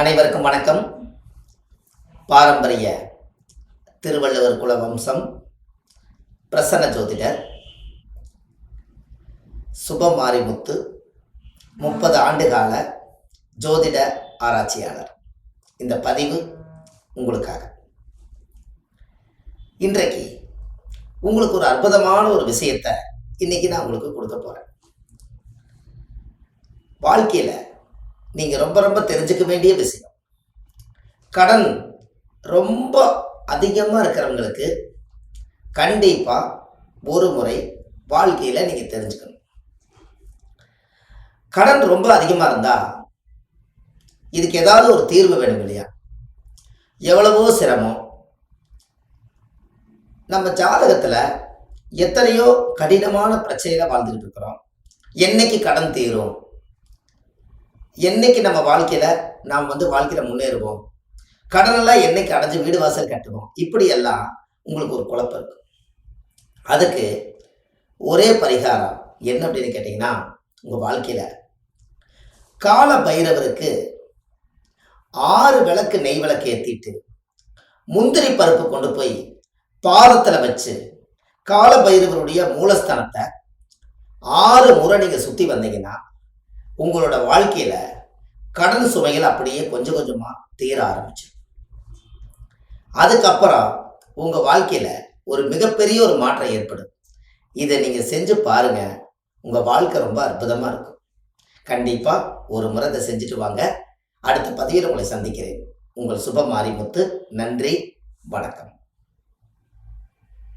அனைவருக்கும் வணக்கம். பாரம்பரிய திருவள்ளுவர் குல வம்சம் பிரசன்ன ஜோதிடர் சுபமாரிமுத்து முப்பது ஆண்டுகால ஜோதிட ஆராய்ச்சியாளர். இந்த பதிவு உங்களுக்காக. இன்றைக்கு உங்களுக்கு ஒரு அற்புதமான ஒரு விஷயத்தை இன்னைக்கு நான் உங்களுக்கு கொடுக்க போகிறேன் வாழ்க்கையில் நீங்கள் ரொம்ப ரொம்ப தெரிஞ்சுக்க வேண்டிய விஷயம். கடன் ரொம்ப அதிகமாக இருக்கிறவங்களுக்கு கண்டிப்பாக ஒரு முறை வாழ்க்கையில் நீங்கள் தெரிஞ்சுக்கணும். கடன் ரொம்ப அதிகமாக இருந்தால் இதுக்கு ஏதாவது ஒரு தீர்வு வேணும் இல்லையா? எவ்வளவோ சிரமம். நம்ம ஜாதகத்தில் எத்தனையோ கடினமான பிரச்சனையில் வாழ்ந்துட்டு இருக்கிறோம். என்னைக்கு கடன் தீரும்? என்னைக்கு நம்ம வாழ்க்கையில நாம் வந்து வாழ்க்கையில முன்னேறுவோம்? கடனெல்லாம் என்னைக்கு அடைஞ்சு வீடு வாசல் கட்டுவோம்? இப்படியெல்லாம் உங்களுக்கு ஒரு குழப்பம் இருக்கு. அதுக்கு ஒரே பரிகாரம் என்ன அப்படின்னு கேட்டிங்கன்னா உங்கள் வாழ்க்கையில் கால பைரவருக்கு ஆறு விளக்கு நெய் விளக்கு ஏற்றிட்டு முந்திரி பருப்பு கொண்டு போய் பாதத்தில் வச்சு கால பைரவருடைய மூலஸ்தானத்தை ஆறு முறை நீங்கள் சுற்றி வந்தீங்கன்னா உங்களோட வாழ்க்கையில் கடன் சுமைகள் அப்படியே கொஞ்சம் கொஞ்சமாக தீர ஆரம்பிச்சு. அதுக்கப்புறம் உங்கள் வாழ்க்கையில் ஒரு மிகப்பெரிய ஒரு மாற்றம் ஏற்படும். இதை நீங்கள் செஞ்சு பாருங்க. உங்கள் வாழ்க்கை ரொம்ப அற்புதமாக இருக்கும். கண்டிப்பாக ஒரு முறை இதை செஞ்சுட்டு வாங்க. அடுத்த பதிவில் உங்களை சந்திக்கிறேன். உங்கள் சுப மாரிமுத்து நன்றி. வணக்கம்.